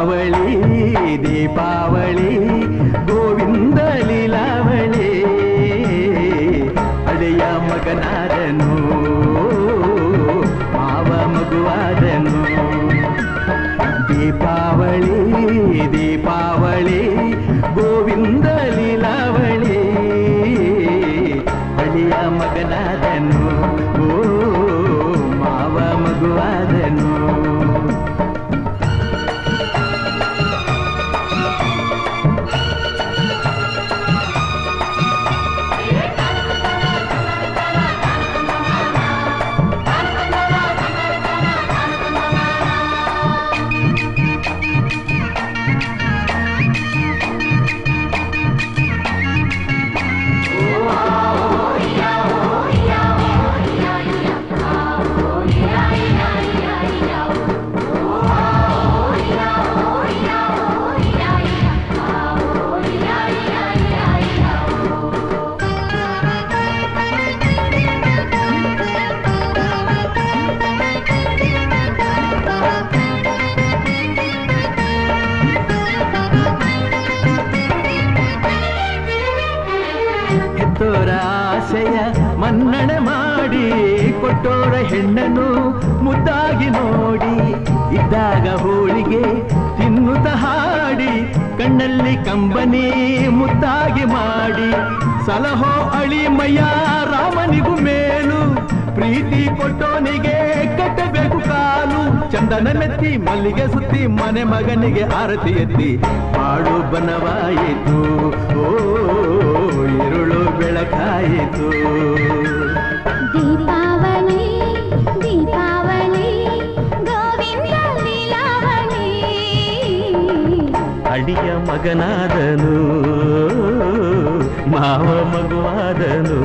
ದೀಪಾವಳಿ ದೀಪಾವಳಿ ಗೋವಿಂದ ಲೀಲಾವಳಿ ಅಡೆಯ ಮಗನಾದನು ಮಾವ ಮಗುವಾದನು ದೀಪಾವಳಿ ದೀಪಾವಳಿ ಗೋವಿಂದ ಲೀಲಾವಳಿ ಅಳಿಯ ಮಗನಾದನು ಓ ಮಾವ ಮಗುವಾದನು ಮನ್ನಣೆ ಮಾಡಿ ಕೊಟ್ಟೋರ ಹೆಣ್ಣನ್ನು ಮುದ್ದಾಗಿ ನೋಡಿ, ಇದ್ದಾಗ ಹೋಳಿಗೆ ತಿನ್ನುತ್ತ ಹಾಡಿ, ಕಣ್ಣಲ್ಲಿ ಕಂಬನಿ ಮುದ್ದಾಗಿ ಮಾಡಿ, ಸಲಹೋ ಅಳಿಮಯ್ಯ ರಾಮನಿಗೂ ಮೇಲು, ಪ್ರೀತಿ ಕೊಟ್ಟೋನಿಗೆ ಕಟ್ಟಬೇಕು ಕಾಲು, ಚಂದನ ಮೆತ್ತಿ ಮಲ್ಲಿಗೆ ಸುತ್ತಿ ಮನೆ ಮಗನಿಗೆ ಆರತಿ ಎತ್ತಿ ಹಾಡು ಬನವಾಯಿತು ಅಡಿಯ ಮಗನಾದನು ಮಾವ ಮಗುವಾದನು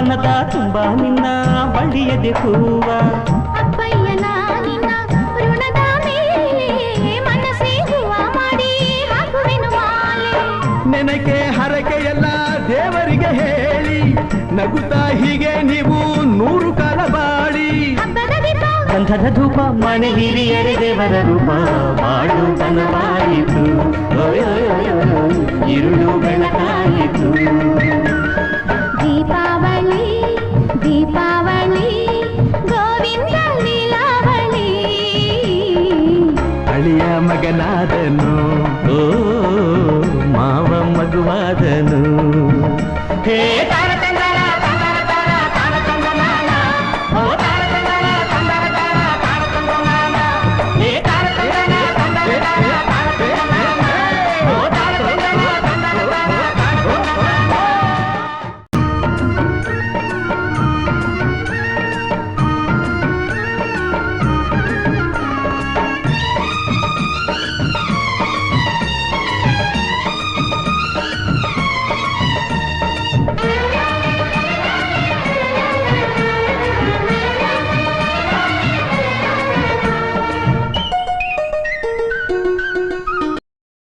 ಮನದ ತುಂಬ ನಿನ್ನ ಬಳ್ಳಿಯದೆ ಹೂವ ಅಪ್ಪಯ್ಯನ ನಿನ್ನ ಋಣದ ಮೇಲೆ ಮನಸ್ಸೇ ಹೂವ ಮಾಡಿ ಹಾಕುವೆನು ಮಾಲೆ. ನೆನಕೆ ಹರಕೆಯೆಲ್ಲ ದೇವರಿಗೆ ಹೇಳಿ ನಗುತ್ತಾ ಹೀಗೆ ನೀವು ನೂರು ಕಾಲ ಬಾಳಿ. ಗಂಧದ ಧೂಪ ಮನೆ ಹಿರಿಯರೆ ದೇವರ ರೂಪ ಬಾಳು ಬನವಾಯಿತು. ಇರುಳು ಬೆಳಕಾಯಿತು ಮಗನಾದನು ಓ ಮಾವ ಮಗುವಾದನು ಹೇ